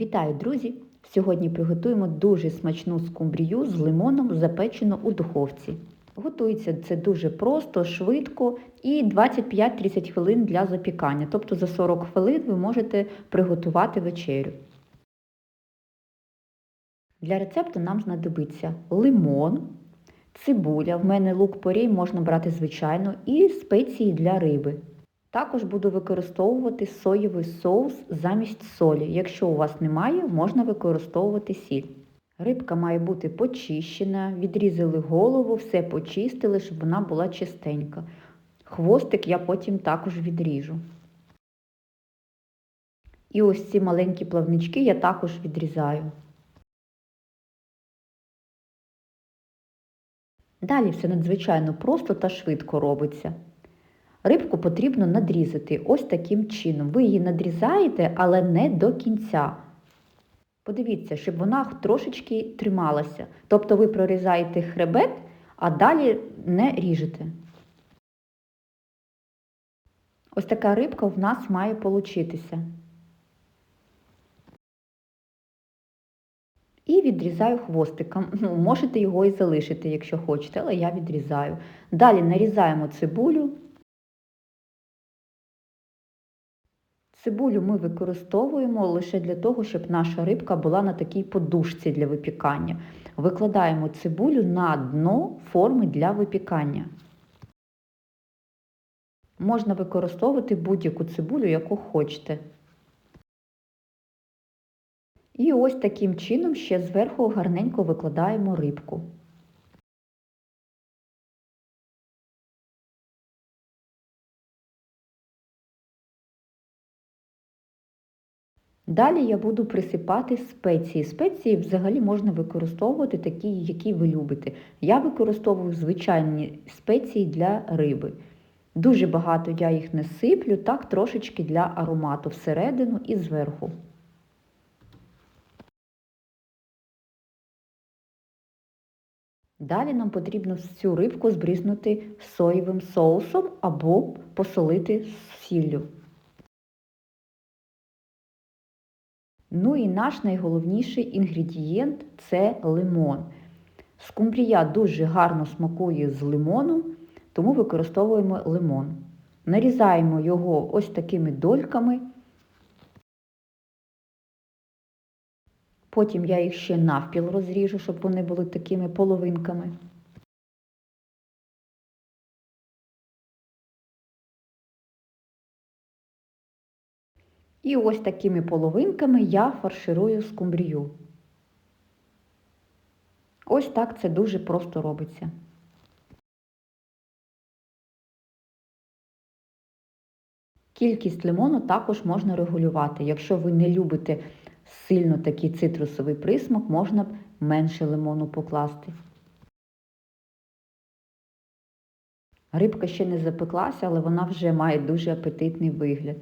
Вітаю, друзі! Сьогодні приготуємо дуже смачну скумбрію з лимоном, запечену у духовці. Готується це дуже просто, швидко і 25-30 хвилин для запікання. Тобто за 40 хвилин ви можете приготувати вечерю. Для рецепту нам знадобиться лимон, цибуля, в мене лук порій можна брати звичайно, і спеції для риби. Також буду використовувати соєвий соус замість солі. Якщо у вас немає, можна використовувати сіль. Рибка має бути почищена, відрізали голову, все почистили, щоб вона була чистенька. Хвостик я потім також відріжу. І ось ці маленькі плавнички я також відрізаю. Далі все надзвичайно просто та швидко робиться. Рибку потрібно надрізати ось таким чином. Ви її надрізаєте, але не до кінця. Подивіться, щоб вона трошечки трималася. Тобто ви прорізаєте хребет, а далі не ріжете. Ось така рибка в нас має получитися. І відрізаю хвостиком. Можете його і залишити, якщо хочете, але я відрізаю. Далі нарізаємо цибулю. Цибулю ми використовуємо лише для того, щоб наша рибка була на такій подушці для випікання. Викладаємо цибулю на дно форми для випікання. Можна використовувати будь-яку цибулю, яку хочете. І ось таким чином ще зверху гарненько викладаємо рибку. Далі я буду присипати спеції. Спеції взагалі можна використовувати такі, які ви любите. Я використовую звичайні спеції для риби. Дуже багато я їх не сиплю, так трошечки для аромату всередину і зверху. Далі нам потрібно всю рибку збрізнути соєвим соусом або посолити сіллю. Ну і наш найголовніший інгредієнт це лимон. Скумбрія дуже гарно смакує з лимоном, тому використовуємо лимон. Нарізаємо його ось такими дольками. Потім я їх ще навпіл розріжу, щоб вони були такими половинками. І ось такими половинками я фарширую скумбрію. Ось так це дуже просто робиться. Кількість лимону також можна регулювати. Якщо ви не любите сильно такий цитрусовий присмак, можна б менше лимону покласти. Рибка ще не запеклася, але вона вже має дуже апетитний вигляд.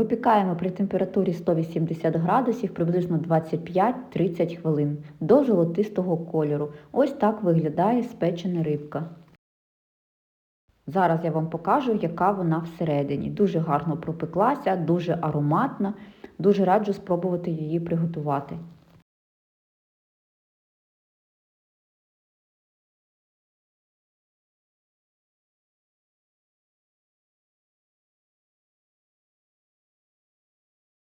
Випікаємо при температурі 180 градусів приблизно 25-30 хвилин до золотистого кольору. Ось так виглядає спечена рибка. Зараз я вам покажу, яка вона всередині. Дуже гарно пропеклася, дуже ароматна. Дуже раджу спробувати її приготувати.